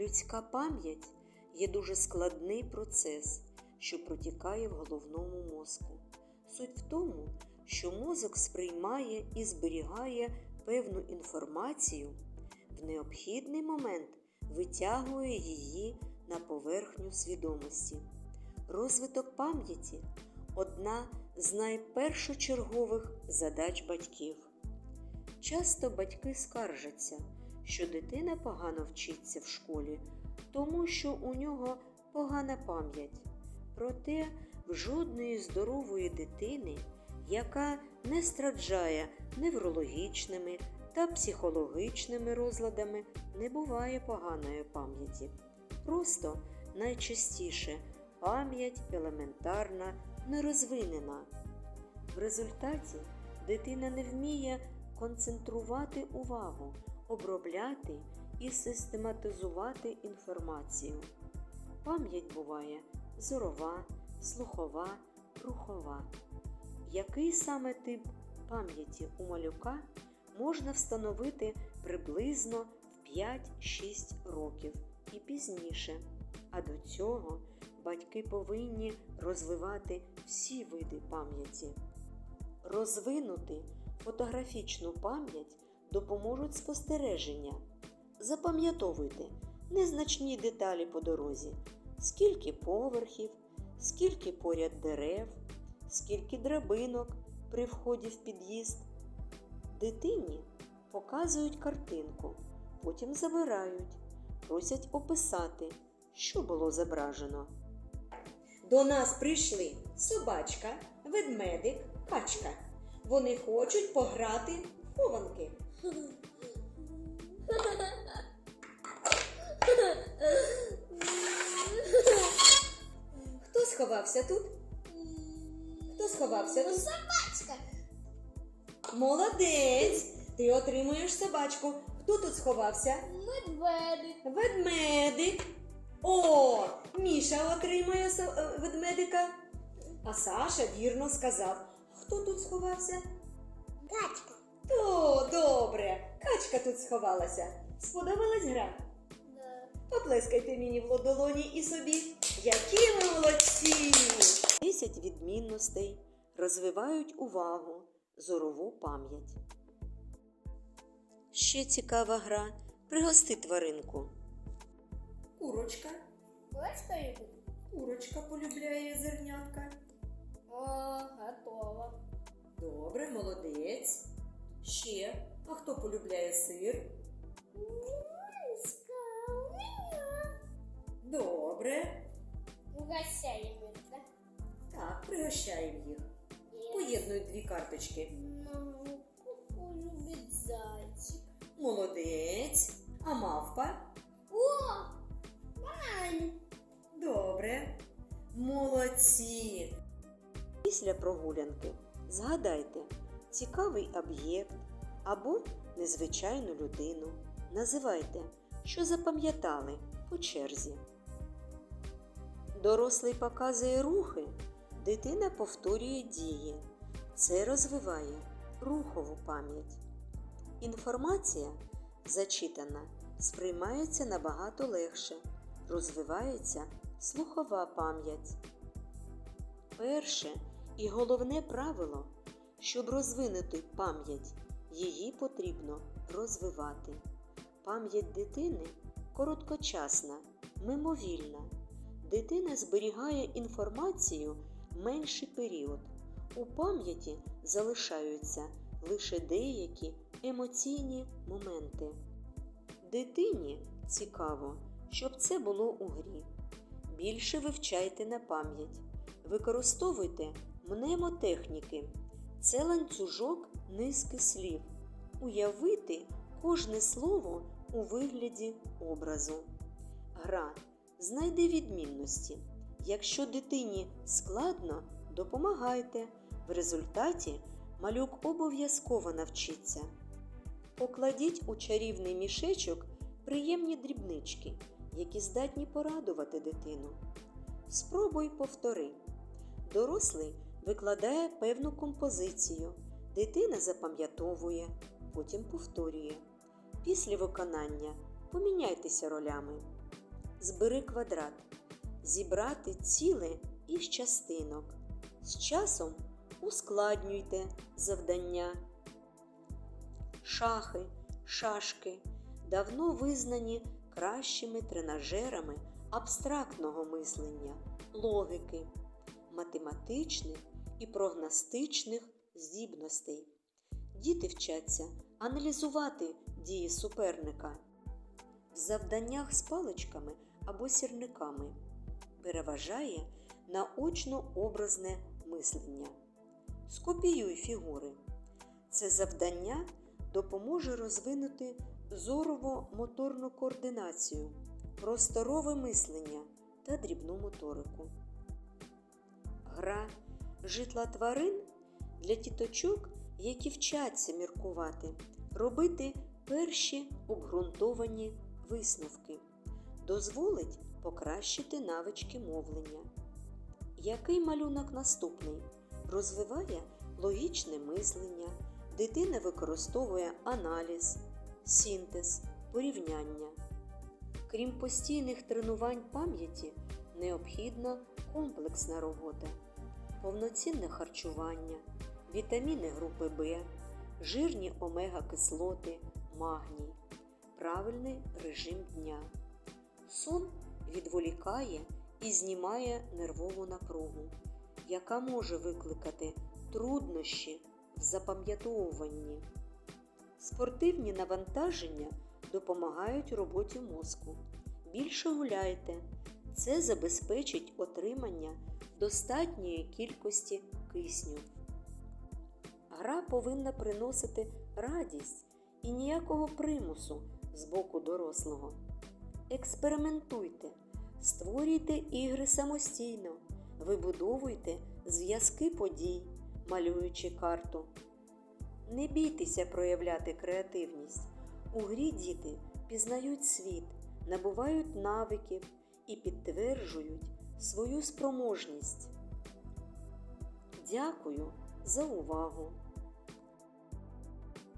Людська пам'ять є дуже складний процес, що протікає в головному мозку. Суть в тому, що мозок сприймає і зберігає певну інформацію, в необхідний момент витягує її на поверхню свідомості. Розвиток пам'яті одна з найпершочергових задач батьків. Часто батьки скаржаться, що дитина погано вчиться в школі, тому що у нього погана пам'ять. Проте в жодної здорової дитини, яка не страждає неврологічними та психологічними розладами, не буває поганої пам'яті. Просто найчастіше пам'ять елементарна нерозвинена. В результаті дитина не вміє концентрувати увагу, обробляти і систематизувати інформацію. Пам'ять буває зорова, слухова, рухова. Який саме тип пам'яті у малюка можна встановити приблизно в 5-6 років і пізніше. А до цього батьки повинні розвивати всі види пам'яті. Розвинути фотографічну пам'ять допоможуть спостереження. Запам'ятовуйте незначні деталі по дорозі, скільки поверхів, скільки поряд дерев, скільки драбинок при вході в під'їзд. Дитині показують картинку, потім забирають, просять описати, що було зображено. До нас прийшли собачка, ведмедик, качка. Вони хочуть пограти в хованки. Хто сховався тут? Хто сховався тут? Собачка. Молодець! Ти отримуєш собачку. Хто тут сховався? Медведик. Ведмедик. О, Міша отримує е, ведмедика. А Саша вірно сказав. Хто тут сховався? Качка. То добре. Качка тут сховалася. Сподобалась гра? Да. Поплескайте мені в ладолоні і собі. Які ви молодці! 10 відмінностей розвивають увагу, зорову пам'ять. Ще цікава гра пригости тваринку. Курочка. Качка любит? Курочка полюбляє зернятка. О, готово. Добре, молодець. Ще. А хто полюбляє сир? Миска, у. Добре. Угощаем их, да? Так, пригощаємо їх. Поєднують дві карточки. Ну, куку любит зайчик. Молодець. А мавпа? О, банан. Добре. Молодці. Після прогулянки згадайте цікавий об'єкт або незвичайну людину. Називайте, що запам'ятали по черзі. Дорослий показує рухи, дитина повторює дії. Це розвиває рухову пам'ять. Інформація, зачитана, сприймається набагато легше, розвивається слухова пам'ять. Перше і головне правило, щоб розвинути пам'ять, її потрібно розвивати. Пам'ять дитини короткочасна, мимовільна. Дитина зберігає інформацію менший період. У пам'яті залишаються лише деякі емоційні моменти. Дитині цікаво, щоб це було у грі. Більше вивчайте на пам'ять. Використовуйте мнемотехніки. Це ланцюжок низки слів. Уявити кожне слово у вигляді образу. Гра. Знайди відмінності. Якщо дитині складно, допомагайте. В результаті малюк обов'язково навчиться. Покладіть у чарівний мішечок приємні дрібнички, які здатні порадувати дитину. Спробуй повтори. Дорослий викладає певну композицію, дитина запам'ятовує, потім повторює. Після виконання поміняйтеся ролями. збери квадрат, зібрати ціле із частинок. З часом ускладнюйте завдання. Шахи, шашки давно визнані кращими тренажерами абстрактного мислення, логіки, математичних і прогностичних здібностей. Діти вчаться аналізувати дії суперника. В завданнях з паличками або сірниками переважає наочно-образне мислення. Скопіюй фігури. Це завдання допоможе розвинути зорово-моторну координацію, просторове мислення та дрібну моторику. Гра житла тварин для діточок, які вчаться міркувати, робити перші обґрунтовані висновки, дозволить покращити навички мовлення. Який малюнок наступний? Розвиває логічне мислення, дитина використовує аналіз, синтез, порівняння. Крім постійних тренувань пам'яті, необхідна комплексна робота, повноцінне харчування, вітаміни групи В, жирні омега-кислоти, магній, правильний режим дня. Сон відволікає і знімає нервову напругу, яка може викликати труднощі в запам'ятовуванні. Спортивні навантаження допомагають роботі мозку. Більше гуляйте. Це забезпечить отримання достатньої кількості кисню. Гра повинна приносити радість і ніякого примусу з боку дорослого. Експериментуйте, створюйте ігри самостійно, вибудовуйте зв'язки подій, малюючи карту. Не бійтеся проявляти креативність. У грі діти пізнають світ, набувають навиків і підтверджують свою спроможність. Дякую за увагу!